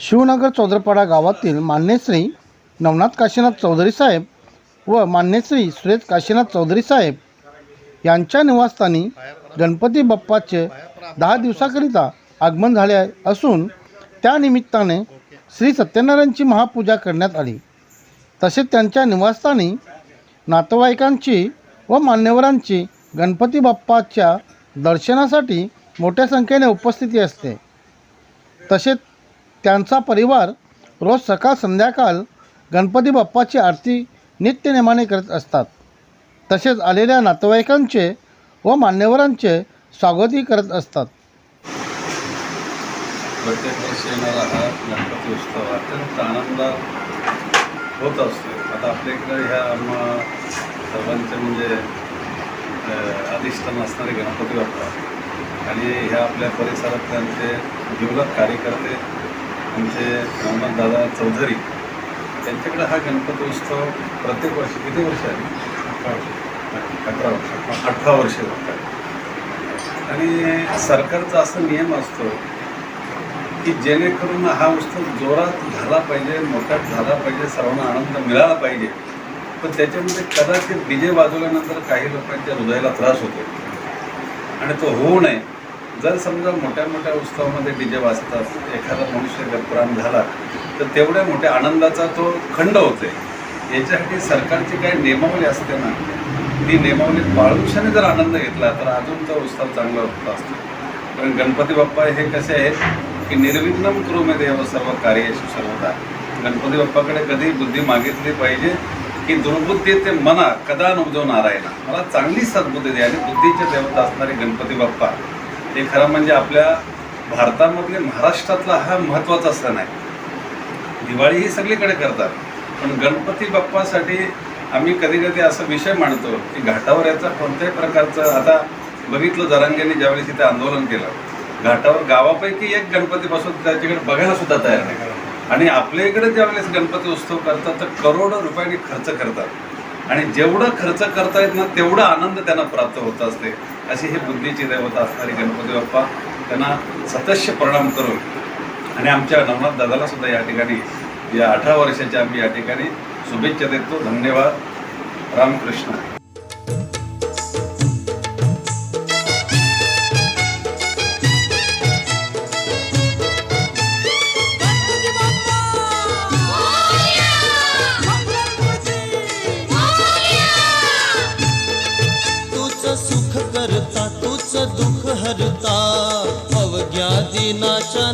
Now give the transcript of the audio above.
शिवनगर चौधरपाडा गावातील मान्यश्री नवनाथ काशीनाथ चौधरी साहेब व मान्यश्री सुरेश काशीनाथ चौधरी साहेब यांच्या निवासस्थानी गणपती बाप्पाचे दहा दिवसाकरिता आगमन झाले असून त्यानिमित्ताने श्री सत्यनारायणची महापूजा करण्यात आली. तसेच त्यांच्या निवासस्थानी नातेवाईकांची व मान्यवरांची गणपती बाप्पाच्या दर्शनासाठी मोठ्या संख्येने उपस्थिती असते. तसेच त्यांचा परिवार रोज सकाळ संध्याकाळ गणपती बाप्पाची आरती नित्यनेमाने करत असतात. तसेच आलेल्या नातेवाईकांचे व मान्यवरांचे स्वागतही करत असतात. प्रत्येक वर्षी येणारा हा गणपती उत्सव अत्यंत आनंदात होत असतो. आता आपल्या इकडं ह्या आम्हा सर्वांचे म्हणजे अधिष्ठान असणारे गणपती बाप्पा आणि ह्या आपल्या परिसरातले आमचे जीवलग कार्यकर्ते आमचे दादा चौधरी त्यांच्याकडे हा गणपती उत्सव प्रत्येक वर्षी किती वर्ष आहे? अठरा वर्ष. अठरा वर्ष. होतात. आणि सरकारचा असा नियम असतो की जेणेकरून हा उत्सव जोरात झाला पाहिजे मोठ्यात झाला पाहिजे सर्वांना आनंद मिळाला पाहिजे. पण त्याच्यामध्ये कदाचित डीजे वाजवल्यानंतर काही लोकांच्या हृदयाला त्रास होतो. आणि तो होऊ नये. जर समजा मोठ्या मोठ्या उत्सवामध्ये डी जे वाजतात एखादा मनुष्य गतप्राण झाला तर तेवढ्या मोठ्या आनंदाचा तो खंड होते याच्यासाठी सरकारची काही नियमावली असते ना ती नियमावली पाळूशाने जर आनंद घेतला तर अजून तो उत्सव चांगला होत असतो. कारण गणपती बाप्पा हे कसे आहेत की निर्विघ्नम करू देव सर्व कार्यशी सर्वदा गणपती बाप्पाकडे कधी बुद्धी मागितली पाहिजे की दुर्बुद्धी ते मना कदा आहे नारायणा मला चांगली सद्बुद्धी दे आणि बुद्धीचे देवता असणारे गणपती बाप्पा हे खरं म्हणजे आपल्या भारतामधले महाराष्ट्रातला हा महत्त्वाचा सण आहे. दिवाळी ही सगळीकडे करतात. पण गणपती बाप्पासाठी आम्ही कधी कधी असा विषय मांडतो की घाटावर याचा कोणत्याही प्रकारचं आता बघितलं जरांगेने ज्यावेळेस तिथे आंदोलन केलं. घाटावर गावापैकी एक गणपती बसून त्याच्याकडे बघायला सुद्धा तयार नाही. आणि आपल्या इकडे ज्यावेळेस गणपती उत्सव करतात तर करोडो रुपयांनी खर्च करतात. आणि जेवढं खर्च करता येत ना तेवढा आनंद त्यांना प्राप्त होत असते. अशी हे बुद्धीची देवता असणारी गणपती बाप्पा त्यांना सतश्य प्रणाम करून आणि आमच्या नवनाथ दादाला सुद्धा या ठिकाणी या अठरा वर्षाच्या आम्ही या ठिकाणी शुभेच्छा देतो. धन्यवाद. रामकृष्ण. करता तूच दुःख हरता. अवघ्या दिनाच्या